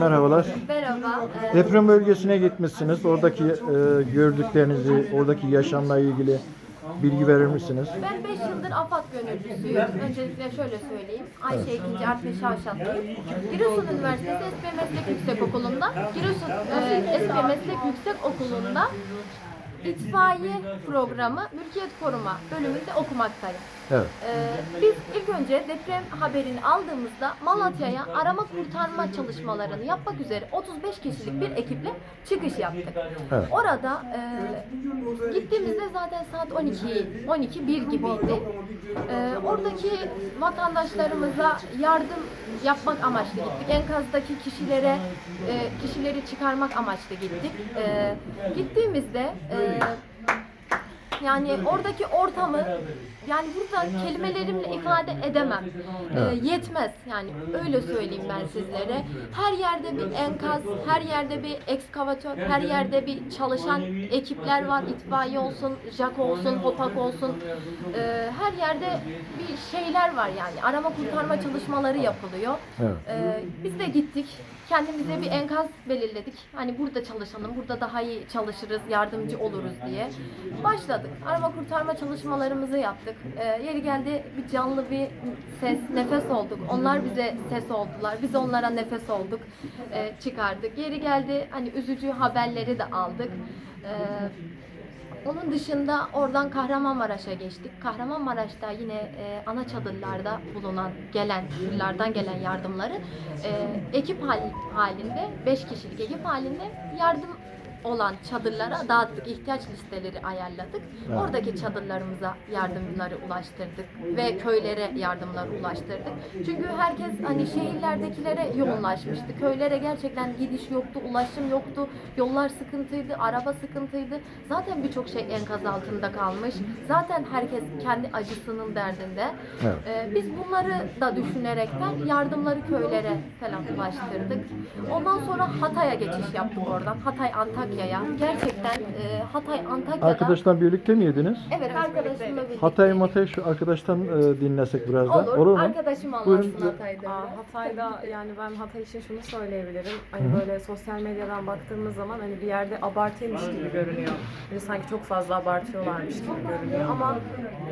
Merhabalar. Merhaba. Deprem bölgesine gitmişsiniz. Oradaki e, gördüklerinizi, oradaki yaşamla ilgili bilgi verir misiniz? Ben 5 yıldır AFAD gönüllüsüyüm. Öncelikle şöyle söyleyeyim. Ayşe 2. Artvin Şavşatlıyım. Giresun Üniversitesi Esme Meslek Yüksek Okulu'nda, Giresun e, Esme Meslek Yüksek Okulu'nda itfaiye programı mülkiyet koruma bölümünde okumaktayım. Evet. Ee, biz ilk önce deprem haberini aldığımızda Malatya'ya arama kurtarma çalışmalarını yapmak üzere 35 kişilik bir ekiple çıkış yaptık. Evet. Orada e, gittiğimizde zaten saat 12 12 1 gibiydi. E, oradaki vatandaşlarımıza yardım yapmak amaçlı gittik. Enkazdaki kişilere e, kişileri çıkarmak amaçlı gittik. E, gittiğimizde e, yani oradaki ortamı yani burada kelimelerimle ifade edemem. Ee, Evet. yetmez yani öyle söyleyeyim ben sizlere. Her yerde bir enkaz, her yerde bir ekskavatör, her yerde bir çalışan ekipler var. İtfaiye olsun, JAK olsun, HOPAK olsun. Ee, her yerde bir şeyler var yani. Arama kurtarma çalışmaları yapılıyor. Evet. Ee, biz de gittik. Kendimize bir enkaz belirledik. Hani burada çalışalım, burada daha iyi çalışırız, yardımcı oluruz diye. Başladık. Arama kurtarma çalışmalarımızı yaptık. Ee, yeri geldi bir canlı bir ses, nefes olduk. Onlar bize ses oldular. Biz onlara nefes olduk. Ee, çıkardık. Yeri geldi hani üzücü haberleri de aldık. Ee, onun dışında oradan Kahramanmaraş'a geçtik. Kahramanmaraş'ta yine e, ana çadırlarda bulunan gelen tırlardan gelen yardımları e, ekip hal- halinde 5 kişilik ekip halinde yardım olan çadırlara dağıttık. ihtiyaç listeleri ayarladık. Evet. Oradaki çadırlarımıza yardımları ulaştırdık ve köylere yardımlar ulaştırdık. Çünkü herkes hani şehirlerdekilere yoğunlaşmıştı. Köylere gerçekten gidiş yoktu, ulaşım yoktu. Yollar sıkıntıydı, araba sıkıntıydı. Zaten birçok şey enkaz altında kalmış. Zaten herkes kendi acısının derdinde. Evet. Ee, biz bunları da düşünerekten yardımları köylere falan ulaştırdık. Ondan sonra Hatay'a geçiş yaptık oradan. Hatay Antakya'ya. Gerçekten e, Hatay Antakya'da Arkadaşlar birlikte mi yediniz? Evet arkadaşımla birlikte. Hatay Matay şu arkadaştan e, dinlesek biraz da. Olur. Olur mu? Arkadaşım Buyurun. anlatsın Hatay'da. Aa. Hatay'da yani ben Hatay için şunu söyleyebilirim. Hani böyle sosyal medyadan baktığımız zaman hani bir yerde abartıymış gibi görünüyor. Böyle sanki çok fazla abartıyorlarmış gibi görünüyor. Ama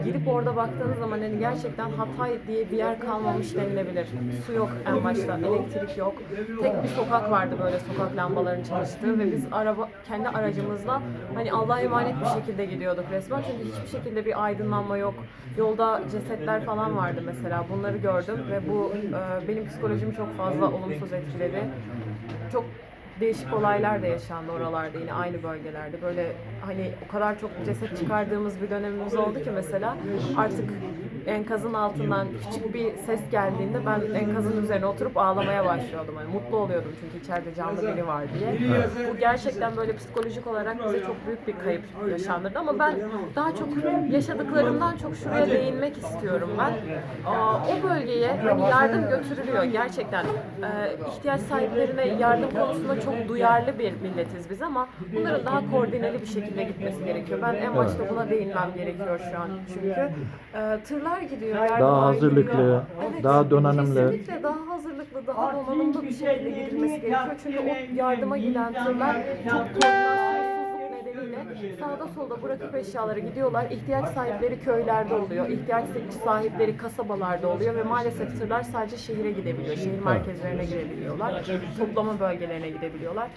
gidip orada baktığınız zaman hani gerçekten Hatay diye bir yer kalmamış denilebilir. Su yok en başta, elektrik yok. Tek bir sokak vardı böyle sokak lambalarının çalıştığı ve biz araba kendi aracımızla hani Allah'a emanet bir şekilde gidiyorduk resmen. Çünkü hiçbir şekilde bir aydınlanma yok. Yolda cesetler falan vardı mesela. Bunları gördüm ve bu e, benim psikolojimi çok fazla olumsuz etkiledi. Çok değişik olaylar da yaşandı oralarda yine aynı bölgelerde. Böyle hani o kadar çok ceset çıkardığımız bir dönemimiz oldu ki mesela artık enkazın altından küçük bir ses geldiğinde ben enkazın üzerine oturup ağlamaya başlıyordum. Hani mutlu oluyordum çünkü içeride canlı biri var diye. Bu gerçekten böyle psikolojik olarak bize çok büyük bir kayıp yaşandırdı ama ben daha çok yaşadıklarımdan çok şuraya değinmek istiyorum ben. O bölgeye hani yardım götürülüyor gerçekten. Ee, ihtiyaç sahiplerine yardım konusunda çok duyarlı bir milletiz biz ama bunların daha koordineli bir şekilde gitmesi gerekiyor. Ben en başta buna değinmem gerekiyor şu an. Çünkü e, tırlar gidiyor, yardımlar Daha hazırlıklı, gidiyor. daha donanımlı. Kesinlikle daha hazırlıklı, daha donanımlı bir şekilde gidilmesi gerekiyor. Çünkü o yardıma giden tırlar çok nedeniyle sağda solda bırakıp eşyaları gidiyorlar. İhtiyaç sahipleri köylerde oluyor. İhtiyaç sahipleri kasabalarda oluyor ve maalesef tırlar sadece şehire gidebiliyor. Şehir merkezlerine gidebiliyorlar. Toplama bölgelerine gidebiliyorlar.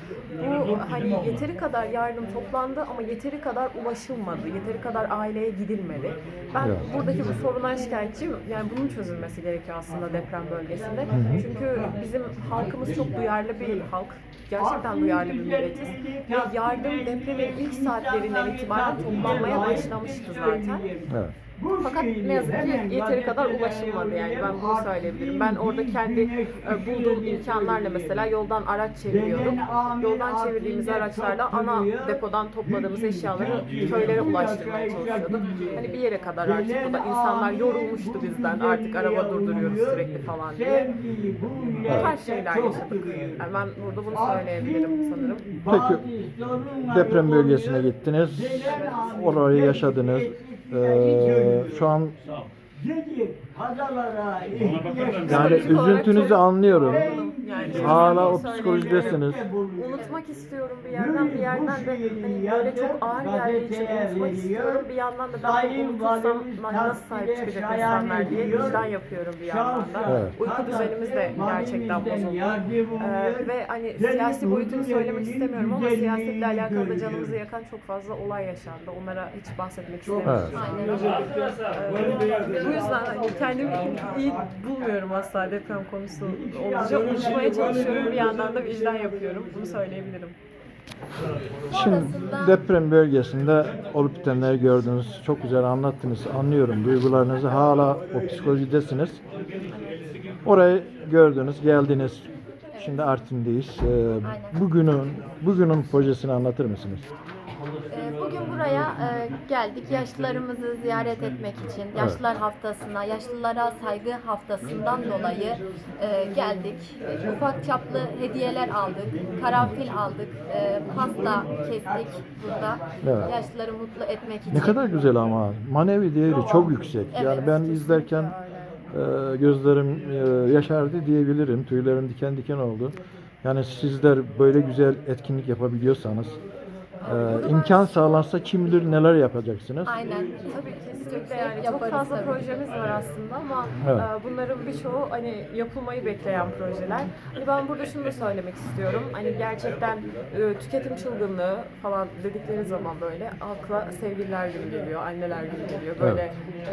Bu hani yeteri kadar yardım toplandı ama yeteri kadar ulaşılmadı. Yeteri kadar aileye gidilmedi. Ben Evet. buradaki bu sorundan şikayetçiyim. Yani bunun çözülmesi gerekiyor aslında deprem bölgesinde. Çünkü bizim halkımız çok duyarlı bir halk. Gerçekten duyarlı bir milletiz. Ve yardım depremin ilk saatlerinden itibaren toplanmaya başlamıştı zaten. Evet. Fakat ne yazık ki yeteri kadar ulaşılmadı yani ben bunu söyleyebilirim. Ben orada kendi e, bulduğum imkanlarla mesela yoldan araç çeviriyorduk. Yoldan çevirdiğimiz araçlarla ana depodan topladığımız eşyaları köylere ulaştırmaya çalışıyorduk. Hani bir yere kadar artık bu da insanlar yorulmuştu bizden artık araba durduruyoruz sürekli falan diye. Bu tarz şeyler yaşadık. Yani ben burada bunu söyleyebilirim sanırım. Peki deprem bölgesine gittiniz. Orayı yaşadınız. Ee, şu an Yani olarak üzüntünüzü anlıyorum. Yani Hala o psikolojidesiniz. Unutmak istiyorum bir yerden bir yerden de hani böyle çok ağır geldiği için unutmak istiyorum. Bir yandan da ben bunu unutursam nasıl sahip çıkacak insanlar diye vicdan yapıyorum bir yandan da. Evet. Uyku düzenimiz de gerçekten bozuldu. Ee, ve hani siyasi boyutunu söylemek istemiyorum ama siyasetle alakalı da canımızı yakan çok fazla olay yaşandı. Onlara hiç bahsetmek istemiyorum. Evet. Ee, bu yüzden hani kendimi iyi, iyi bulmuyorum asla deprem konusu olunca. Unutmaya çalışıyorum bir yandan da vicdan yapıyorum. Bunu söyleyebilirim. Şimdi deprem bölgesinde olup bitenleri gördünüz. Çok güzel anlattınız. Anlıyorum duygularınızı. Hala o psikolojidesiniz. Orayı gördünüz, geldiniz. Şimdi Artvin'deyiz. Ee, bugünün bugünün projesini anlatır mısınız? Ee, Bugün buraya e, geldik yaşlılarımızı ziyaret etmek için, Yaşlılar Haftası'na, Yaşlılara Saygı Haftası'ndan dolayı e, geldik. Ufak çaplı hediyeler aldık, karanfil aldık, e, pasta kestik burada. Evet. Yaşlıları mutlu etmek için. Ne kadar güzel ama manevi değeri çok yüksek. Yani Evet. ben izlerken gözlerim e, yaşardı diyebilirim. Tüylerim diken diken oldu. Yani sizler böyle güzel etkinlik yapabiliyorsanız e, imkan sağlansa kim bilir neler yapacaksınız. Aynen. Tabii kesinlikle yani çok Yaparız fazla tabii. projemiz var aslında ama Evet. e, bunların birçoğu hani yapılmayı bekleyen projeler. Hani ben burada şunu da söylemek istiyorum. Hani gerçekten e, tüketim çılgınlığı falan dedikleri zaman böyle akla sevgililer günü geliyor, anneler günü geliyor. Böyle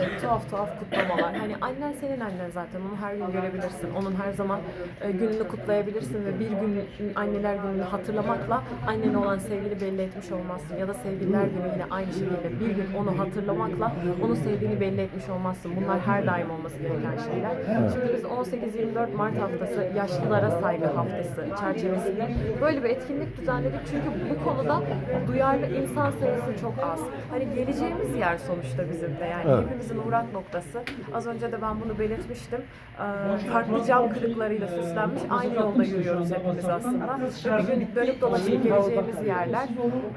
e, tuhaf tuhaf kutlamalar. Hani annen senin annen zaten. Onu her gün görebilirsin. Onun her zaman e, gününü kutlayabilirsin ve bir gün anneler gününü hatırlamakla annene olan sevgini belli etmiş olmazsın. Ya da sevgililer günü yine aynı şekilde bir gün onu hatırlamakla onun sevdiğini belli etmiş olmazsın. Bunlar her daim olması gereken şeyler. Şimdi biz 18-24 Mart haftası yaşlılara saygı haftası çerçevesinde böyle bir etkinlik düzenledik. Çünkü bu konuda duyarlı insan sayısı çok az. Hani geleceğimiz yer sonuçta bizim de. Yani Evet. hepimizin uğrak noktası. Az önce de ben bunu belirtmiştim. Ee, farklı cam kırıklarıyla süslenmiş aynı yolda yürüyoruz hepimiz aslında. Ve bir gün dönüp dolaşıp geleceğimiz yerler.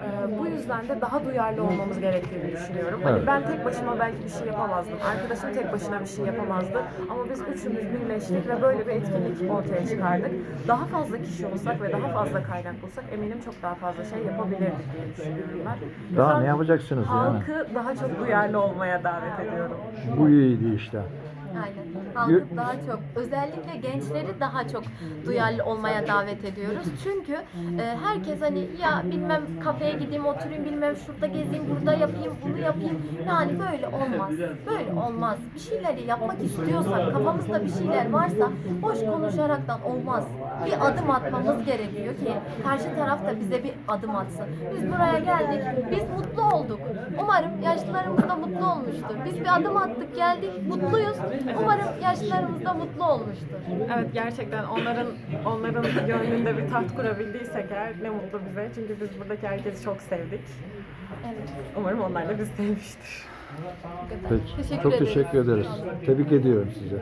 Ee, bu yüzden de daha duyarlı olmamız gerektiğini düşünüyorum. Hani Evet. ben tek başıma belki bir şey yapamazdım. Arkadaşım tek başına bir şey yapamazdı. Ama biz üçümüz birleştik ve böyle bir etkinlik ortaya çıkardık. Daha fazla kişi olsak ve daha fazla kaynak bulsak eminim çok daha fazla şey yapabilirdik diye düşünüyorum ben. Daha ne yapacaksınız yani? Halkı daha çok duyarlı olmaya davet ediyorum. Bu iyiydi işte. Aynen. Halkı daha çok, özellikle gençleri daha çok duyarlı olmaya davet ediyoruz. Çünkü e, herkes hani ya bilmem kafeye gideyim, oturayım, bilmem şurada gezeyim, burada yapayım, bunu yapayım. Yani böyle olmaz. Böyle olmaz. Bir şeyleri yapmak istiyorsak, kafamızda bir şeyler varsa boş konuşaraktan olmaz. Bir adım atmamız gerekiyor ki karşı taraf da bize bir adım atsın. Biz buraya geldik, biz mutlu olduk. Umarım yaşlılarımız da mutlu olmuştur. Biz bir adım attık, geldik, mutluyuz. Umarım yaşlılarımız da mutlu olmuştur. Evet gerçekten onların onların gönlünde bir taht kurabildiysek eğer ne mutlu bize. Çünkü biz buradaki herkesi çok sevdik. Evet. Umarım onlar da bizi sevmiştir. Peki. Teşekkür Çok ederiz. teşekkür ederiz. Tebrik ediyorum sizi.